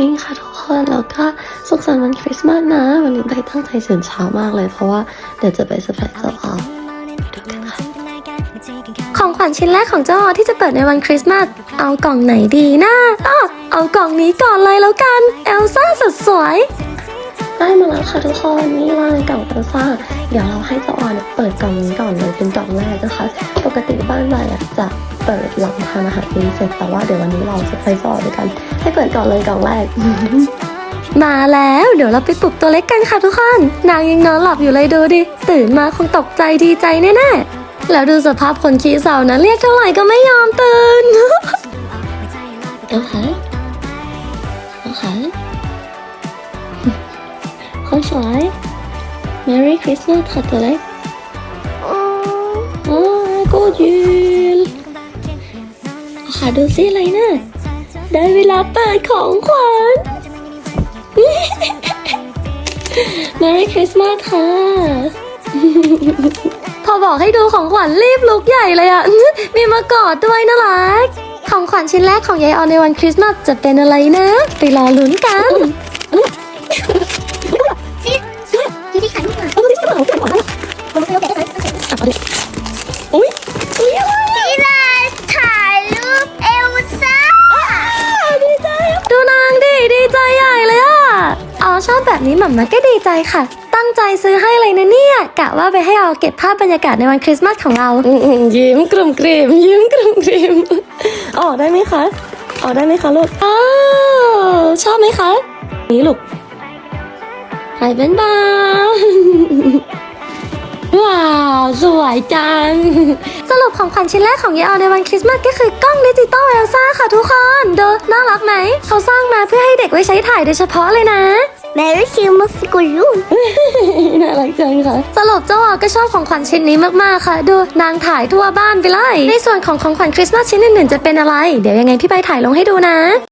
นี่ค่ะทุกคนแล้วก็สุขสันต์วันคริสต์มาสนะ วันนี้ใบตั้งใจตื่นเช้ามากเลย เพราะว่าเดี๋ยวจะไปเซอร์ไพรส์เจ้าออไปดูกันค่ะของขวัญชิ้นแรกของเจ้าออที่จะเปิดในวันคริสต์มาสเอากล่องไหนดีนะอ้อเอากล่องนี้ก่อนเลยแล้วกันเอลซ่าสุดสวยได้มาแล้วค่ะทุกคนนี่เลยกล่องเอลซ่าเดี๋ยวเราให้เจ้าออเนี่ยเปิดกล่องนี้ก่อนเลยเป็นกล่องแรกนะคะ ปกติบ้านใบอะจะเปิดหลังทานอาหารเองเสร็จแต่ว่าเดี๋ยววันนี้เราจะไปสอนด้วยกัน ให้เปิดก่อนเลยกล่องแรก มาแล้วเดี๋ยวเราไปปลุกตัวเล็กกันค่ะทุกคน นางยังนอนหลับอยู่เลยดูดิ ตื่นมาคงตกใจดีใจแน่ๆ แล้วดูสภาพคนขี้เศร้านะเรียกเท่าไหร่ก็ไม่ยอมตื่นโอเคโอเคคนสวย Merry Christmas ค่ะตัวเล็กโอ้ ยกูยืนค่ะดูสิอะไรนะได้เวลาเปิดของขวัญ Merry Christmas ค่ะ พอบอกให้ดูของขวัญรีบลุกใหญ่เลยอะมีมากอดด้วยน่ารัก ของขวัญชิ้นแรกของยายออนในวันคริสต์มาสจะเป็นอะไรนะ ไปรอลุ้นกันอุ้ย อ๋อชอบแบบนี้หม่ำมาก็ดีใจค่ะ ตั้งใจซื้อให้เลยนะเนี่ยกะว่าไปให้เอาเก็บภาพบรรยากาศในวันคริสต์มาสของเราอืมๆยิ้มกลุ่มกรีมยิ้มกลุ่มกรีมออกได้ไหมคะ ออกได้ไหมคะลูกอ้าวชอบไหมคะ นี่ลูกหายเป็นบ้าว้าว สวยจัง สรุปของขวัญชิ้นแรกของยายออนในวันคริสต์มาสก็คือกล้องดิจิตอลเอลซ่าค่ะทุกคน ดูน่ารักไหม เขาสร้างมาเพื่อให้เด็กไว้ใช้ถ่ายโดยเฉพาะเลยนะ แมรี่คิวมาสกุลูน่ารักจังค่ะ สรุปเจ้าออก็ชอบของขวัญชิ้นนี้มากๆค่ะ ดูนางถ่ายทั่วบ้านไปเลย ในส่วนของของขวัญคริสต์มาสชิ้นอื่นๆจะเป็นอะไร เดี๋ยวยังไงพี่ใบถ่ายลงให้ดูนะ